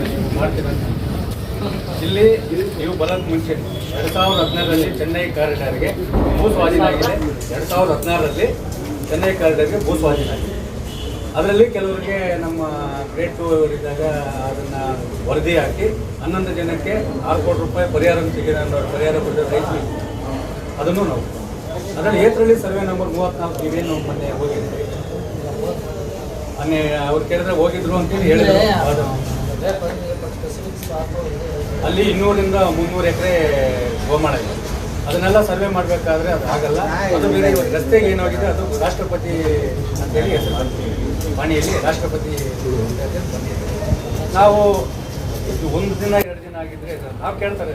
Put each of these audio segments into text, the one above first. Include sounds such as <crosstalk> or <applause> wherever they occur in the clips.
ಅಂತ ಇಲ್ಲಿ ನೀವು ಬರೋದು ಮುಂಚೆ ಎರಡು ಸಾವಿರದ ಹದಿನಾರರಲ್ಲಿ ಚೆನ್ನೈ ಕಾರಿಡಾರ್ಗೆ ಭೂ ಸ್ವಾಧೀನ ಆಗಿದೆ ಎರಡು ಸಾವಿರದ ಹದಿನಾರರಲ್ಲಿ ಚೆನ್ನೈ ಕಾರಿಡಾರ್ಗೆ ಭೂ ಸ್ವಾಧೀನ ಆಗಿದೆ ಅದರಲ್ಲಿ ಕೆಲವರಿಗೆ ನಮ್ಮ ಗ್ರೇಟ್ ಟು ಇದ್ದಾಗ ಅದನ್ನು ವರದಿ ಹಾಕಿ ಹನ್ನೊಂದು ಜನಕ್ಕೆ ಆರು ಕೋಟಿ ರೂಪಾಯಿ ಪರಿಹಾರ ಸಿಗಿದೆ ಅನ್ನೋ ಪರಿಹಾರ ಕೊಟ್ಟಿರೋ ರೈತರು ಅದನ್ನು ನಾವು. ಅದರಲ್ಲಿ ಏತರಲ್ಲಿ ಸರ್ವೆ ನಂಬರ್ ಮೂವತ್ನಾಲ್ಕು ಇವೇನು ಮೊನ್ನೆ ಹೋಗಿದ್ವಿ ಮೊನ್ನೆ ಅವ್ರು ಕೇಳಿದ್ರೆ ಹೋಗಿದ್ರು ಅಂತೇಳಿ ಹೇಳಿದ್ರು. ಅದು ಅಲ್ಲಿ ಇನ್ನೂರಿಂದ ಮುನ್ನೂರು ಎಕರೆ ಗೋಮಾಳ ಇದೆ. ಅದನ್ನೆಲ್ಲ ಸರ್ವೆ ಮಾಡಬೇಕಾದ್ರೆ ಅದು ಆಗಲ್ಲ. ಅದು ಬೇರೆ ರಸ್ತೆಗೆ ಏನಾಗಿದೆ, ಅದು ರಾಷ್ಟ್ರಪತಿ ಅಂತೇಳಿ ವಾಣಿಯಲ್ಲಿ ರಾಷ್ಟ್ರಪತಿ ನಾವು ಇದು ಒಂದು ದಿನ, ಎರಡು ದಿನ ಆಗಿದ್ರೆ ನಾವು ಕೇಳ್ತಾರೆ?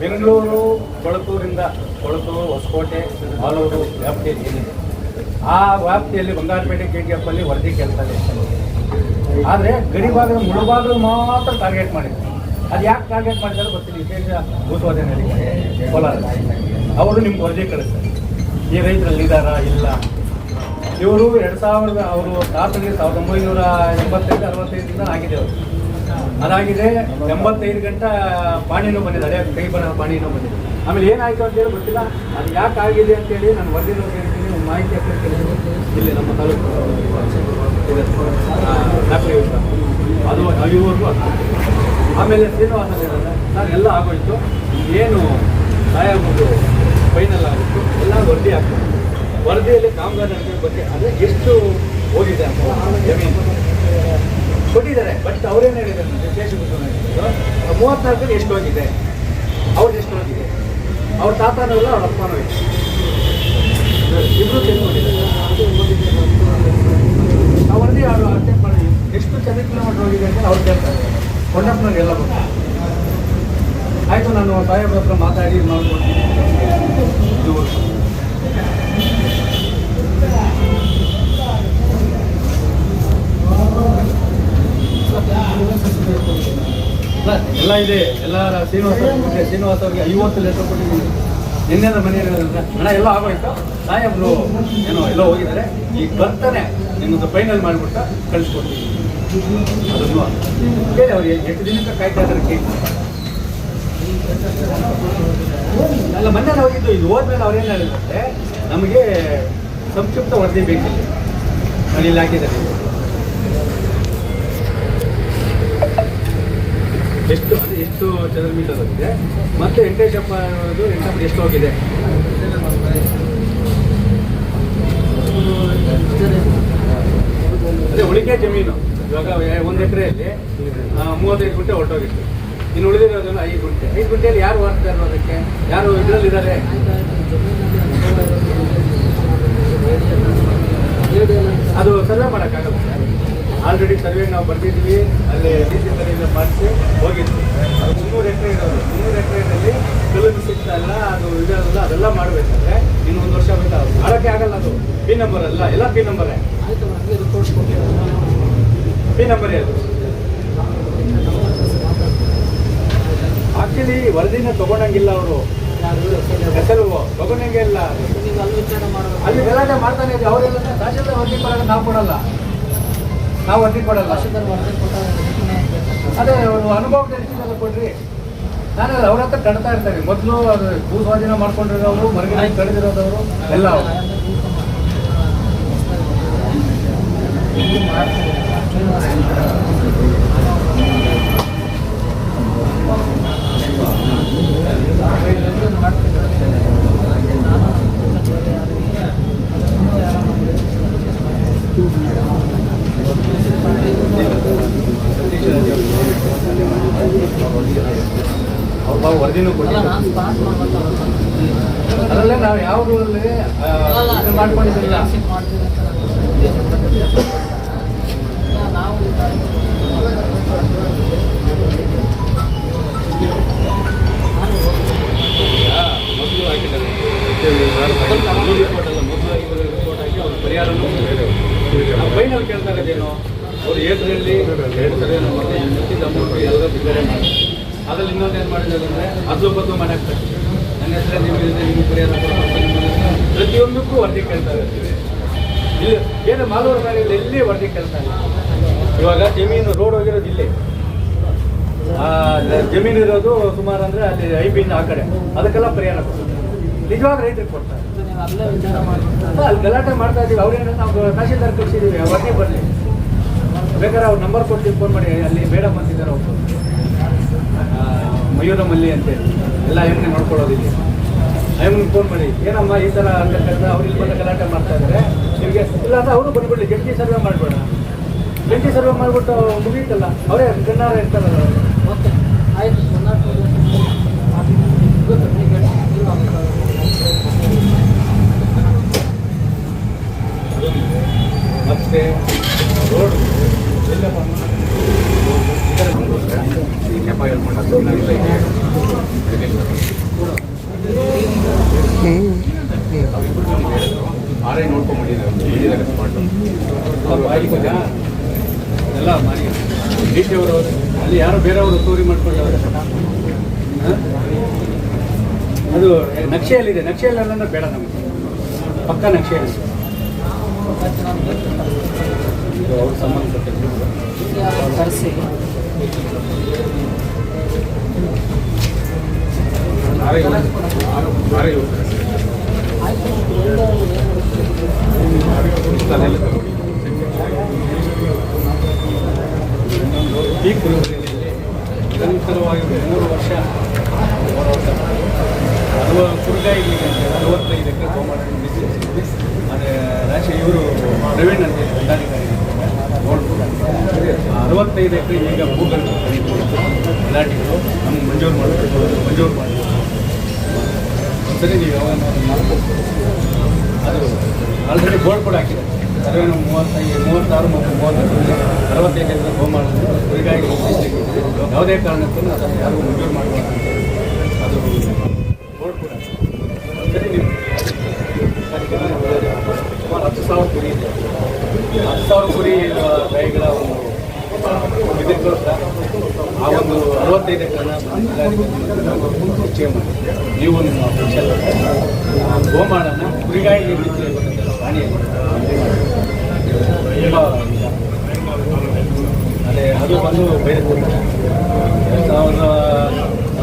ಬೆಂಗಳೂರು ಕೊಳತೂರಿಂದ ಕೊಳತೂರು ಹೊಸಕೋಟೆ ಆಲೂರು ವ್ಯಾಪ್ತಿಯಲ್ಲಿ ಏನಿದೆ. ಆ ವ್ಯಾಪ್ತಿಯಲ್ಲಿ ಬಂಗಾರಪೇಟೆ ಕೆ ಟಿ ಎಫ್ ಅಲ್ಲಿ ವರದಿ ಕೇಳ್ತಾರೆ. ಆದರೆ ಗಡಿ ಭಾಗದ ಮುಳುಭಾಗಗಳು ಮಾತ್ರ ಟಾರ್ಗೆಟ್ ಮಾಡಿದ್ರು. ಅದು ಯಾಕೆ ಟಾರ್ಗೆಟ್ ಮಾಡಿದಾರೆ ಗೊತ್ತಿಲ್ಲ ವಿಶೇಷ ಭೂಸ್ವಾಧೀನರಿಗೆ ಕೋಲಾರ ಅವರು ನಿಮ್ಗೆ ವರದಿ ಕಳಿಸ್ತಾರೆ. ಈ ರೈತರಲ್ಲಿ ಇದ್ದಾರಾ ಇಲ್ಲ. ಇವರು ಎರಡು ಸಾವಿರದ, ಅವರು ತಾತನಿಗೆ ಸಾವಿರದ ಒಂಬೈನೂರ ಎಂಬತ್ತೈದು ಅರವತ್ತೈದರಿಂದ ಆಗಿದೆ ಅವರು. ಅದಾಗಿದೆ ಎಂಬತ್ತೈದು ಗಂಟೆ ಪಾಣಿನೂ ಬಂದಿದೆ. ಅದೇ ಕೈ ಬರ ಪಾಣಿನೂ ಬಂದಿದೆ. ಆಮೇಲೆ ಏನಾಯ್ತು ಅಂತೇಳಿ ಗೊತ್ತಿಲ್ಲ. ಅದು ಯಾಕೆ ಆಗಿದೆ ಅಂತೇಳಿ ನಾನು ವರದಿ ಕೇಳ್ತೀನಿ. ಮಾಹಿತಿ ಕೇಳಿದ್ರು ಇಲ್ಲಿ ನಮ್ಮ ತಾಲೂಕು ದಾಖಲೆ ಇಲ್ಲ. ಅದು ಐವರೆಗೂ ಆಗ್ತದೆ. ಆಮೇಲೆ ಶ್ರೀನಿವಾಸ ಹೇಳಿದ್ರೆ ನಾನು ಎಲ್ಲ ಆಗೋಯ್ತು. ಏನು ಸಾಯಾಗೋದು ಫೈನಲ್ ಆಗಿತ್ತು ಎಲ್ಲ ವರದಿ ಆಗ್ತದೆ. ವರದಿಯಲ್ಲಿ ಕಾಮಗಾರಿ ಬಗ್ಗೆ ಅಂದರೆ ಎಷ್ಟು ಹೋಗಿದೆ ಅಂತ ಕೊಟ್ಟಿದ್ದಾರೆ ಬಟ್ ಅವ್ರೇನು ಹೇಳಿದ್ದಾರೆ ಶೇಷಭೂಷಣ ಶೇಷ ಮೂವತ್ನಾಲ್ಕಲ್ಲಿ ಎಷ್ಟು ಹೋಗಿದೆ? ಅವ್ರದ್ದು ಎಷ್ಟು ಹೋಗಿದೆ? ಅವ್ರ ತಾತನೂ ಇಲ್ಲ, ಅವ್ರ ಅಪ್ಪನೂ ಇಲ್ಲ. ಇಬ್ಬರು ತಿಳ್ಕೊಂಡಿದ್ದಾರೆ ವರದಿ ಅವರು ಅರ್ಥ ಮಾಡಿ ಎಷ್ಟು ಚದರ ಕಿಲೋಮೀಟರ್ ಹೋಗಿದೆ ಅಂತ ಅವ್ರು ಕೇಳ್ತಾರೆ. ಕೊಂಡಪ್ಪನಲ್ಲಿ ಎಲ್ಲ ಬರ್ತಾರೆ ಆಯಿತು, ನಾನು ಸಾಹೇಬ್ರ ಹತ್ರ ಮಾತಾಡಿ ಮಾಡ್ಕೊಡ್ತೀನಿ. ಎಲ್ಲ ಇದೆ. ಎಲ್ಲ ಶ್ರೀನಿವಾಸ ಅವ್ರಿಗೆ ಶ್ರೀನಿವಾಸ ಅವ್ರಿಗೆ ಐವತ್ತು ಲೆಟರ್ ಕೊಟ್ಟಿದ್ದೀನಿ. ನಿನ್ನೆ ನಮ್ಮ ಮನೆಯಲ್ಲಿ ಹಣ ಎಲ್ಲ ಆಗೋಯ್ತು? ಸಾಹೇಬ್ರು ಏನೋ ಎಲ್ಲ ಹೋಗಿದ್ದಾರೆ. ಈಗ ಬರ್ತಾನೆ. ನಿಮ್ಮದು ಫೈನಲ್ ಮಾಡಿಬಿಟ್ಟು ಕಳಿಸ್ಕೊಡ್ತೀನಿ. ಅದನ್ನು ಅವರು ಎಷ್ಟು ದಿನಕ್ಕೆ ಕಾಯ್ತಾ ಅಲ್ಲ, ಮೊನ್ನೆ ನಾವು ಹೋಗಿದ್ದು ಇದು ಹೋದ್ಮೇಲೆ ಅವ್ರೇನು ಹೇಳಿದ್ರೆ ನಮಗೆ ಸಂಕ್ಷಿಪ್ತ ವರದಿ ಬೇಕಿಲ್ಲ ಅಲ್ಲಿ ಇಲಾಖೆದಲ್ಲಿ. ಎಷ್ಟು ಎಷ್ಟು ಚದರ ಮೀಟರ್ ಹೋಗಿದೆ ಮತ್ತೆ ವೆಂಕಟೇಶಪ್ಪ ಅದು ವೆಂಕಟಪ್ಪ ಎಷ್ಟು ಹೋಗಿದೆ ಅದೇ ಉಳಿಕೆ ಜಮೀನು ಇವಾಗ ಒಂದು ಎಕರೆಯಲ್ಲಿ ಮೂವತ್ತೈದು ಗುಂಟೆ ಹೊರಟೋಗಿತ್ತು. ಇನ್ನು ಉಳಿದಿರೋದನ್ನು ಐದು ಗುಂಟೆ. ಐದು ಗುಂಟೆಯಲ್ಲಿ ಯಾರು ಓಡ್ತಾ ಇರೋ ಅದಕ್ಕೆ? ಯಾರು ಇದರಲ್ಲಿದ್ದಾರೆ? ಅದು ಸರ್ವೆ ಮಾಡೋಕ್ಕಾಗಲ್ಲ ಆಲ್ರೆಡಿ ಸರ್ವೆ ನಾವು ಬರ್ತಿದ್ವಿ ಅಲ್ಲಿ ಡಿ ಸಿ ಸರ್ವೆ ಮಾಡಿಸಿ ಹೋಗಿದ್ವಿ. ಅದು ಮುನ್ನೂರು ಎಕರೆ ಇರೋದು. ಮುನ್ನೂರು ಎಕರೆಯಲ್ಲಿ ಕಲ್ಲು ಸಿಗ್ತಾ ಇಲ್ಲ, ಅದು ಇದಲ್ಲ ಅದೆಲ್ಲ ಮಾಡಬೇಕಂದ್ರೆ ಇನ್ನು ಒಂದು ವರ್ಷ ಬೇಕಾಗುತ್ತೆ ಮಾಡೋಕ್ಕೆ ಆಗಲ್ಲ ಅದು. ಪಿ ನಂಬರ್ ಅಲ್ಲ. ಎಲ್ಲ ಪಿ ನಂಬರೇ ನಂಬರೇ ಆಕ್ಚುಲಿ ವರದಿನ ತಗೊಂಡಂಗಿಲ್ಲ ಅವರು. ಹೆಸರು ತಗೊಂಡಂಗೆ ಇಲ್ಲ. ಅಲ್ಲಿ ಗಲಾಟೆ ಮಾಡ್ತಾನೆ ಇದ್ದೆ ಅವರೆಲ್ಲ ತಹಶೀಲ್ದಾರ್ ವರದಿ ಕೊಡೋಕೆ ನಾವು ಕೊಡಲ್ಲ. ನಾವು ವರದಿ ಕೊಡಲ್ಲ. ಅದೇ ಒಂದು ಅನುಭವದ ರೀತಿಯೆಲ್ಲ ಕೊಡ್ರಿ. ನಾನು ಅವ್ರ ಹತ್ರ ಕಟ್ತಾ ಇರ್ತಾರೆ. ಮೊದಲು ಅದು ಭೂ ಸ್ವಾಧೀನ ಮಾಡ್ಕೊಂಡಿರೋರು, ಮರಗಿನ ಕಳೆದಿರೋದವರು, ಎಲ್ಲ ಅವರು ಅವ್ರು. ವರದಿನೂ ಕೊಟ್ಟಿದ್ದಾರೆ ಅದರಲ್ಲೇ ನಾವು ಯಾವಾಗಲೂ ಮಾಡ್ಕೊಂಡಿದ್ದಿಲ್ಲ ಫೈನಲ್ ಕೇಳ್ತಾ ಇರೋದೇನು ಅವ್ರು ಏಪ್ರಿಲಲ್ಲಿ ಸರಿ ನಮ್ಮ ಮಿಕ್ಕಿದ ಅಮೌಂಟ್ ಎಲ್ಲ ಬಿಡುಗಡೆ ಮಾಡಿ ಅದ್ರಲ್ಲಿ ಇನ್ನೊಂದು ಏನು ಮಾಡಿದ್ದಾರೆ ಅಂದರೆ ಅದು ಬದ್ದು ಮಾಡಾಕ್ತಾರೆ ನನ್ನ ಹೆಸರೇ ನಿಮ್ಮ ಪರಿಹಾರ ಪ್ರತಿಯೊಂದಕ್ಕೂ ವರದಿ ಕೇಳ್ತಾ ಇರ್ತೀವಿ. ಇಲ್ಲಿ ಏನು ಮಾಲೂರು ಮೇಲೆ ಎಲ್ಲಿ ವರದಿ ಕೇಳ್ತಾ ಇಲ್ಲ? ಇವಾಗ ಜಮೀನು ರೋಡ್ ಹೋಗಿರೋದು ಇಲ್ಲಿ. ಜಮೀನು ಇರೋದು ಸುಮಾರು ಅಂದ್ರೆ ಅಲ್ಲಿ ಐಬಿನ್ ಬಿನ್ ಆ ಕಡೆ. ಅದಕ್ಕೆಲ್ಲ ಪರಿಹಾರ ಕೊಡ್ತಾರೆ. ನಿಜವಾದ ರೈತರಿಗೆ ಕೊಡ್ತಾರೆ. ಅಲ್ಲ, ಗಲಾಟೆ ಮಾಡ್ತಾ ಇದೀವಿ ಅವ್ರೇನು ನಾವು ತಹಶೀಲ್ದಾರ್ ಕಳಿಸಿದೀವಿ ಅವ್ರಿಗೆ ಬರಲಿ. ಬೇಕಾದ್ರೆ ಅವ್ರ ನಂಬರ್ ಕೊಡ್ತೀವಿ ಫೋನ್ ಮಾಡಿ. ಅಲ್ಲಿ ಬೇಡ ಬಂದಿದ್ದಾರೆ ಅವರು. ಮಯೂರ ಮಲ್ಲಿ ಅಂತೇಳಿ ಎಲ್ಲ ಹೆಂಗೆ ನೋಡ್ಕೊಳ್ಳೋದಿಲ್ಲ ಅಯ್ಯಮ್ಮನಿಗೆ ಫೋನ್ ಮಾಡಿ. ಏನಮ್ಮ ಈ ಥರ ಅಂತ ಅವ್ರು ಇಲ್ಲಿ ಬಂದು ಗಲಾಟೆ ಮಾಡ್ತಾ ಇದ್ದಾರೆ ನಿಮಗೆ ಇಲ್ಲ ಅಂದ್ರೆ ಅವರು ಬಂದ್ಬಿಡ್ಲಿ. ಜಡ್ಜಿ ಸರ್ವೆ ಮಾಡಬೇಡ. ಜಂಟಿ ಸರ್ವೆ ಮಾಡಿಬಿಟ್ಟು ಮುಗೀತಲ್ಲ ಅವರೇ ಕಣ್ಣಾರ ಇರ್ತಾರಲ್ಲ ಮತ್ತೆ ಓಕೆ ಆಯ್ತು ಮತ್ತೆ ರೋಡ್ ಎಲ್ಲಪ್ಪ ಈ ನೆಪ ಹೇಳ್ಕೊಂಡು ನಾವೆಲ್ಲ ಇದೆ. ಆರೇ ನೋಡ್ಕೊಂಡ್ಬಿಟ್ಟಿದ್ದಾರೆ ಎಲ್ಲ ಮಾಡಿ. ಡಿ ಸಿ ಅವರು. ಅಲ್ಲಿ ಯಾರೋ ಬೇರೆಯವರು ತೋರಿ ಮಾಡ್ಕೊಂಡವ್ರೆ? ಅದು ನಕ್ಷೆಯಲ್ಲಿದೆ. ನಕ್ಷೆಯಲ್ಲಿ ಅಂದ್ರೆ ಬೇಡ ನಮಗೆ. ಪಕ್ಕ ನಕ್ಷೆಯಲ್ಲಿ. ಇದು ಅವ್ರ ತರಿಸಿ ಕರೆಸಿ ಆರೇ ಈ ಕುರುಬರಿಯಲ್ಲಿ ನಿರಂತರವಾಗಿ ಮೂರು ವರ್ಷ ಹೋರಾಟ ಅರವ ಇಲ್ಲಿ ಅರವತ್ತೈದು ಎಕರೆ ಗೋಮಾಳ ಅದೇ ರಾಶಿ ಇವರು ಪ್ರವೀಣ್ ಅಂತ ದಂಡಾಧಿಕಾರಿ ಅರವತ್ತೈದು ಎಕರೆ ಈಗ ಭೂಗಲ್ ಗಲಾಟೆಗಳು ನಮ್ಗೆ ಮಂಜೂರು ಮಾಡಬೇಕು ಮಂಜೂರು ಮಾಡಬೇಕು ಸರಿ ನೀವು ಯಾವಾಗ ಅದು ಆಲ್ರೆಡಿ ಬೋರ್ಡ್ ಕೂಡ ಹಾಕಿದೆ ಸರ್ವೆ ಮೂವತ್ತ ಮೂವತ್ತಾರು ಮತ್ತು ಮೂವತ್ತೈದು ಅರವತ್ತೈದು ಎಕರೆ ಗೋಮಾಳ ಹೀಗಾಗಿ ಯಾವುದೇ ಕಾರಣಕ್ಕೂ ಅದನ್ನು ಯಾರಿಗೂ ಮಂಜೂರು ಮಾಡಬಾರ್ದು ಅದು ಬೋರ್ಡ್ ಕೂಡ ಸುಮಾರು ಹತ್ತು ಸಾವಿರ ಕುರಿ ಇದೆ. ಹತ್ತು ಸಾವಿರ ಕುರಿ ಗಾಯಿಗಳ ಒಂದು ಇದಕ್ಕೋಸ್ಕರ ಆ ಒಂದು ಅರವತ್ತೈದು ಎಕರೆನ ಹೆಚ್ಚಿಗೆ <unintelligible> ಮಾಡಿ ನೀವು ನಿಮ್ಮ ಅಫಿಷಿಯಲ್ ಗೋಮಾಳನ ಕುರಿಗಾಯಿ ನಿರ್ಮಿಸಿ ಪ್ರಾಣಿಯಲ್ಲಿ ತುಂಬ ಅದೇ ಅದು ಬಂದು ಬೇರೆ ಎರಡು ಸಾವಿರದ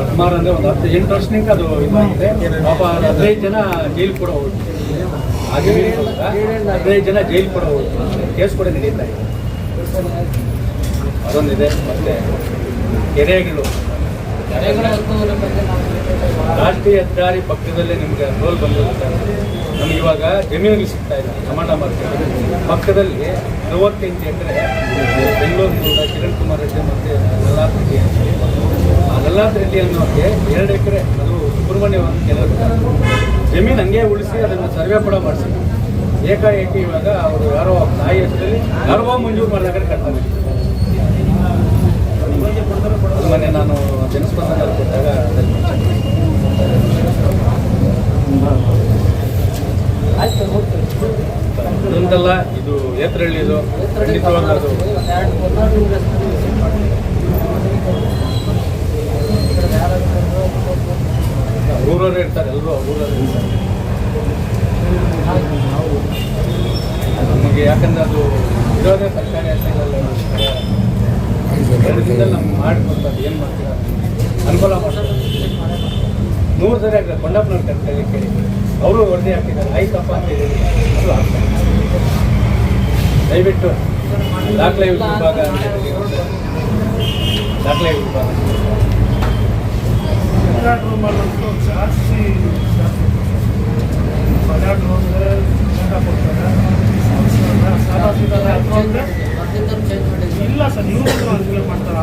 ಸುಮಾರು ಅಂದರೆ ಒಂದು ಹತ್ತು ಎಂಟು ವರ್ಷದಿಂದ ಅದು ಇದಾಗಿದೆ ಪಾಪ ಹದಿನೈದು ಜನ ಜೈಲು ಕೂಡ ಹೋಗ್ತಾರೆ ಹಾಗೆ ಹದಿನೈದು ಜನ ಜೈಲು ಕೂಡ ಹೋಗ್ತಾರೆ ಕೇಸ್ ಕೂಡ ನಡೀತಾ ಇದೆ. ಅದೊಂದಿದೆ. ಮತ್ತೆ ಕೆರೆಗಳು. ರಾಷ್ಟ್ರೀಯ ಹೆದ್ದಾರಿ ಪಕ್ಕದಲ್ಲೇ ನಿಮಗೆ ರೋಲ್ ಬಂದಿರುತ್ತೆ. ನಮ್ಗೆ ಇವಾಗ ಜಮೀನಿಗೆ ಸಿಗ್ತಾ ಇದೆ ಟಮಾಟ ಮಾರ್ಕೆಟ್ ಪಕ್ಕದಲ್ಲಿ ನಲವತ್ತೆಂಟು ಎಕರೆ ಬೆಂಗಳೂರಿನಿಂದ ಕಿರಣ್ ಕುಮಾರ್ ರೆಡ್ಡಿ ಮತ್ತು ಲಲ್ಲಾತ್ ರೆಡ್ಡಿ ಆ ಲಲ್ಲಾತ್ ರೆಡ್ಡಿ ಅನ್ನೋರಿಗೆ ಎರಡು ಎಕರೆ ಅದು ಸುಬ್ರಹ್ಮಣ್ಯ ಕೆಲವರು ಜಮೀನು ಹಂಗೆ ಉಳಿಸಿ ಅದನ್ನು ಸರ್ವೆ ಕೂಡ ಮಾಡಿಸಿ. ಏಕಾಏಕಿ ಇವಾಗ ಅವರು ಯಾರೋ ತಾಯಿ ಹೆಸರಲ್ಲಿ ಯಾರೋ ಮಂಜೂರು ಮಾಡಿದಾಗ ಕಟ್ತಾರೆ ಮೊನ್ನೆ ನಾನು ಜನಸ್ಪಂದನ ಕೊಟ್ಟಾಗ ಅದು ಒಂದು ಎರಡು ಊರವ್ರು ಇರ್ತಾರೆ ಎಲ್ಲರೂ ಊರವ್ರು ಇರ್ತಾರೆ ನಮಗೆ ಯಾಕಂದ್ರೆ ಅದು ಇರೋದೇ ಸರ್ಕಾರಿ ದಿನದಲ್ಲಿ ನಮ್ಗೆ ಮಾಡಿಕೊಡ್ತಾರೆ, ಏನು ಮಾಡ್ತೀರಾ? ಅನುಕೂಲ ಮಾಡ್ತಾರೆ. ನೂರು ಸರಿ ಆಗ್ತದೆ ಕೊಂಡಪ್ಪನವ್ರ ಕರ್ತಾರೆ ಕೇಳಿ. ಅವರು ವರದಿ ಹಾಕಿದ್ದಾರೆ, ಆಯ್ತಪ್ಪ ಅಂತ ಹೇಳಿ. ಅದು ಆಗ್ತದೆ. ದಯವಿಟ್ಟು ದಾಖಲೆ ವಿಭಾಗ. ದಾಖಲೆ ವಿಭಾಗ ಜಾಸ್ತಿ ಅಂದರೆ ಇಲ್ಲ ಸರ್ ನೀವು ಮಾಡ್ತಾರೆ.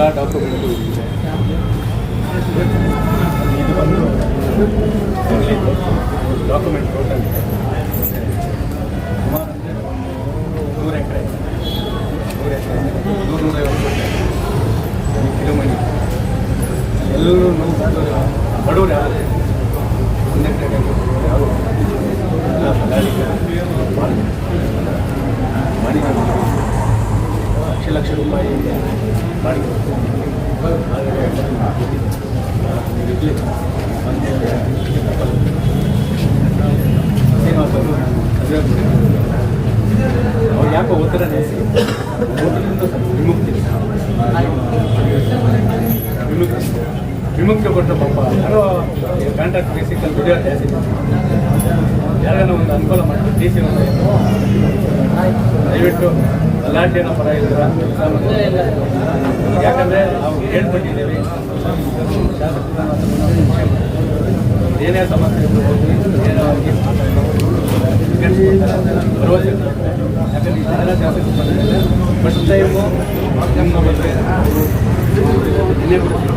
ಎಲ್ಲ ಡಾಕ್ಯುಮೆಂಟು ಇದೆ. ಬಂದು ಡಾಕ್ಯುಮೆಂಟ್ ಟೋಟಲ್ ಇದೆ. ಸುಮಾರು ನೂರು ಎಕರೆ. ನೂರು ಎಕರೆ ನೂರು ನೂರೈವತ್ತು ಕಿಲೋಮೀಟರ್. ಎಲ್ಲರೂ ನಮ್ಮ ಬಡವರು ಯಾರು ಒಂದು ಎಕರೆ ಯಾರು ಎಲ್ಲ ಬಳ್ಳಾರಿಗೆ ಮಾಡಿ ಮಾಡಿ ಲಕ್ಷ ರೂಪಾಯಿ ಬಾಡಿಗೆ ಬರುತ್ತೆ. ಆದರೆ ಇರ್ಲಿ. ಮತ್ತೆ ಶ್ರೀನಿವಾಸರು ಮದುವೆ ಆಗ್ಬಿಟ್ಟಿದ್ರು. ಅವ್ರು ಯಾಕೋ ಉತ್ತರ ವಿಮುಕ್ತಿ ವಿಮುಕ್ತಿ ವಿಮುಕ್ತಿ ಕೊಟ್ಟ ಪಾಪ ಯಾರೋ ಕಾಂಟ್ರಾಕ್ಟ್ ಬೇಸಿಕಲ್ಲಿ ದುಡಿಯೋ ಜಾಸ್ತಿ ಯಾರಿಗಾನ ಒಂದು ಅನುಕೂಲ ಮಾಡಿ ಡಿ ಸಿ ದಯವಿಟ್ಟು ಅಲ್ಲಾಟಿ ಏನೋ ಪರ ಇಲ್ಲ ಯಾಕಂದರೆ ನಾವು ಹೇಳ್ಕೊಟ್ಟಿದ್ದೀವಿ ಏನೇ ಸಮಸ್ಯೆ ಇದ್ರು ಹೋಗಿ ಏನೋ ಅವ್ರಿಗೆ ಭರವಸೆ ಇದೆ. ಯಾಕಂದ್ರೆ ಈ ಜನ ಜಾಸ್ತಿ ಬಂದಿದ್ದಾರೆ ಫಸ್ಟ್ ಟೈಮು ನಮ್ಮ ಬಂದರೆ ಇನ್ನೇ ಬಿಡ್ತೀವಿ